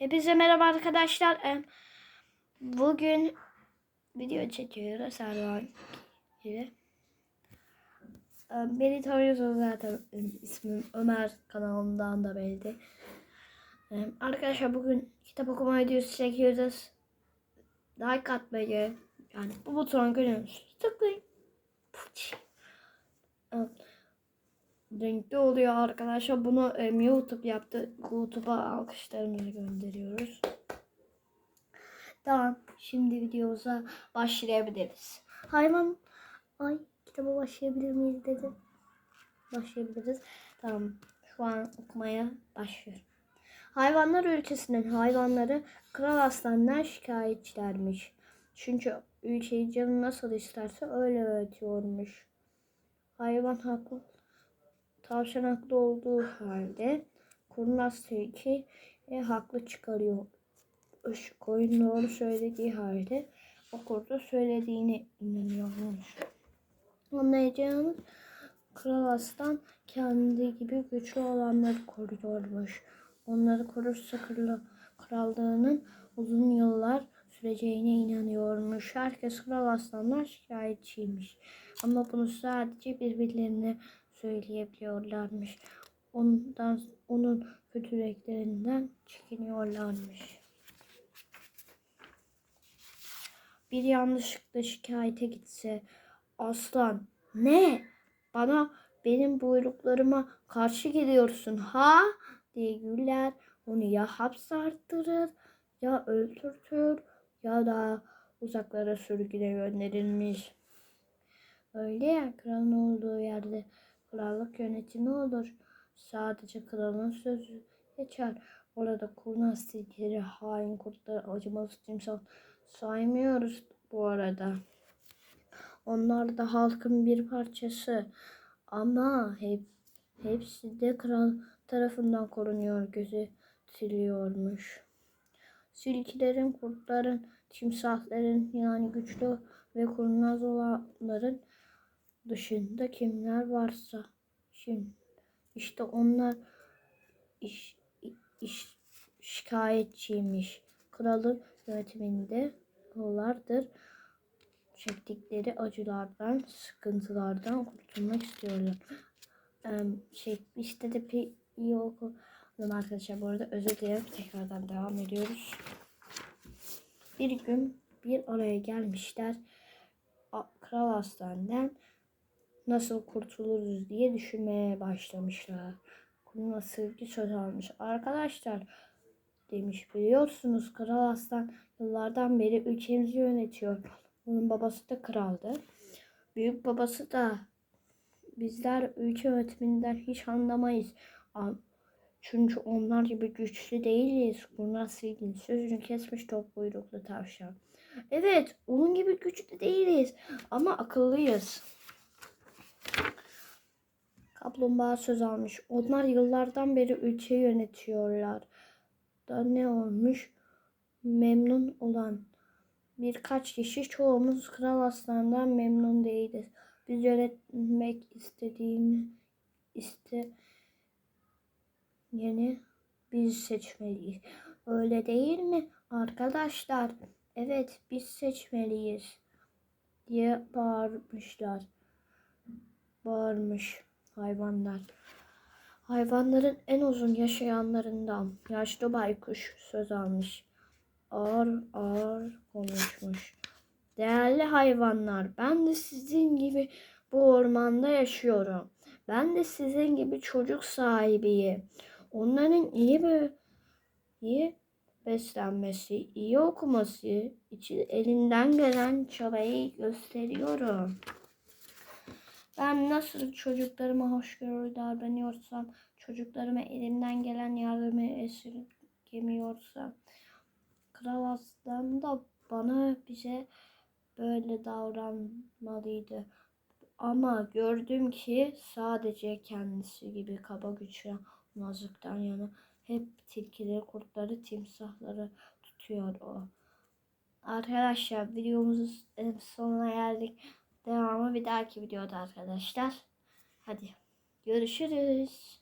Hepinize merhaba arkadaşlar. Bugün video çekiyoruz gibi. Em, Beni tanıyorsunuz zaten ismim Ömer kanalımdan da belli. Arkadaşlar bugün kitap okuma videosu çekiyoruz. Like atmayı yani bu butona görüyorsunuz. Tıklayın. Puç. Renkli oluyor arkadaşlar. Bunu em, YouTube yaptı. YouTube'a alkışlarımızı gönderiyoruz. Tamam. Şimdi videomuza başlayabiliriz. Hayvan... Ay kitaba başlayabilir miyiz dedi. Başlayabiliriz. Tamam. Şu an okumaya başlıyorum. Hayvanlar ülkesinin hayvanları Kral Aslan'dan şikayetçilermiş. Çünkü ülkeyi canı nasıl isterse öyle öğretiyormuş. Hayvan haklı Tavşan haklı olduğu halde kurnaz tilki e, haklı çıkarıyor. Iş- Koyun doğru söylediği halde o kurdu söylediğine inanıyormuş. Anlayacağınız Kral Aslan kendi gibi güçlü olanları koruyormuş. Onları korursa kral- krallığının uzun yıllar süreceğine inanıyormuş. Herkes Kral Aslan'dan şikayetçiymiş. Ama bunu sadece birbirlerine söyleyebiliyorlarmış. Ondan onun kötülüklerinden çekiniyorlarmış. Bir yanlışlıkla şikayete gitse aslan ne bana benim buyruklarıma karşı geliyorsun ha diye güler onu ya hapse attırır ya öldürtür ya da uzaklara sürgüne gönderilmiş. Öyle ya kralın olduğu yerde krallık yönetimi olur. Sadece kralın sözü geçer. Orada kurnaz tilkileri, hain kurtları, acımasız timsah saymıyoruz bu arada. Onlar da halkın bir parçası. Ama hep hepsi de kral tarafından korunuyor, gözetiliyormuş. Silkilerin, kurtların, timsahların yani güçlü ve kurnaz olanların dışında kimler varsa şimdi işte onlar iş, iş, şikayetçiymiş. Kralın yönetiminde onlardır. Çektikleri acılardan, sıkıntılardan kurtulmak istiyorlar. Ee, şey, işte de bir iyi okudum arkadaşlar. Bu arada özür dilerim. Tekrardan devam ediyoruz. Bir gün bir araya gelmişler. Kral Aslan'dan nasıl kurtuluruz diye düşünmeye başlamışlar. Kurma sevgi söz almış. Arkadaşlar demiş biliyorsunuz Kral Aslan yıllardan beri ülkemizi yönetiyor. Onun babası da kraldı. Büyük babası da bizler ülke yönetiminden hiç anlamayız. An- Çünkü onlar gibi güçlü değiliz. Kurnaz değiliz. Sözünü kesmiş top buyruklu tavşan. Evet, onun gibi güçlü değiliz ama akıllıyız. Kaplumbağa söz almış. Onlar yıllardan beri ülkeyi yönetiyorlar. Da ne olmuş? Memnun olan birkaç kişi çoğumuz Kral Aslan'dan memnun değiliz. Biz yönetmek istediğimi iste yeni biz seçmeliyiz. Öyle değil mi arkadaşlar? Evet biz seçmeliyiz diye bağırmışlar. Bağırmış hayvanlar. Hayvanların en uzun yaşayanlarından yaşlı baykuş söz almış. Ağır ağır konuşmuş. Değerli hayvanlar, ben de sizin gibi bu ormanda yaşıyorum. Ben de sizin gibi çocuk sahibiyim. Onların iyi bir iyi beslenmesi, iyi okuması için elinden gelen çabayı gösteriyorum. Ben nasıl çocuklarıma hoşgörülü davranıyorsam, çocuklarıma elimden gelen yardımı esirgemiyorsam, Kral Aslan da bana bize böyle davranmalıydı. Ama gördüm ki sadece kendisi gibi kaba güçlü nazlıktan yana hep tilkileri, kurtları, timsahları tutuyor o. Arkadaşlar videomuzun sonuna geldik. Devamı bir dahaki videoda arkadaşlar. Hadi görüşürüz.